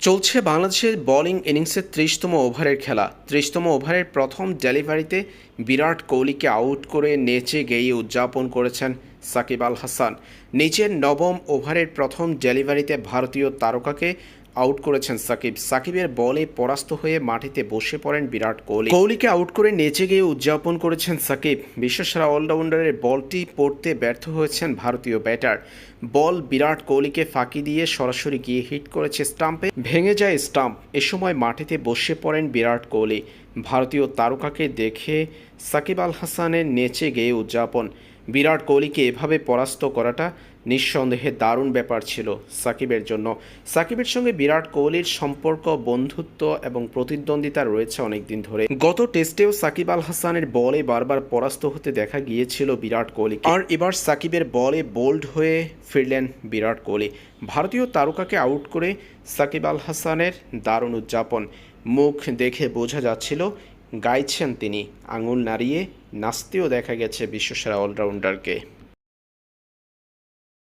চলছে বাংলাদেশের বোলিং ইনিংসের ত্রিশতম ওভারের খেলা। ত্রিশতম ওভারের প্রথম ডেলিভারিতে বিরাট কোহলিকে আউট করে নেচে গেয়ে উদযাপন করেছেন সাকিব আল হাসান। নিচের নবম ওভারের প্রথম ডেলিভারিতে ভারতীয় তারকাকে আউট করেছেন সাকিব। সাকিবের বলে পরাস্ত হয়ে মাটিতে বসে পড়েন বিরাট কোহলি। কোহলিকে আউট করে নেচে গিয়ে উদযাপন করেছেন সাকিব। বিশ্বসেরা অলরাউন্ডারের বলটি পড়তে ব্যর্থ হয়েছেন ভারতীয় ব্যাটার। বল বিরাট কোহলিকে ফাঁকি দিয়ে সরাসরি গিয়ে হিট করেছে স্টাম্পে। ভেঙে যায় স্টাম্প। এ সময় মাটিতে বসে পড়েন বিরাট কোহলি। ভারতীয় তারকাকে দেখে সাকিব আল হাসানের নেচে গিয়ে উদযাপন। বিরাট কোহলিকে এভাবে পরাস্ত করাটা নিঃসন্দেহে দারুণ ব্যাপার ছিল সাকিবের জন্য। সাকিবের সঙ্গে বিরাট কোহলির সম্পর্ক, বন্ধুত্ব এবং প্রতিদ্বন্দ্বিতা রয়েছে অনেকদিন ধরে। গত টেস্টেও সাকিব আল হাসানের বলে বারবার পরাস্ত হতে দেখা গিয়েছিল বিরাট কোহলি আর এবার সাকিবের বলে বোল্ড হয়ে ফিরলেন বিরাট কোহলি। ভারতীয় তারকাকে আউট করে সাকিব আল হাসানের দারুণ উদযাপন। মুখ দেখে বোঝা যাচ্ছিল গাইছেন তিনি। আঙুল নাড়িয়ে নাচতেও দেখা গেছে বিশ্বসেরা অলরাউন্ডারকে।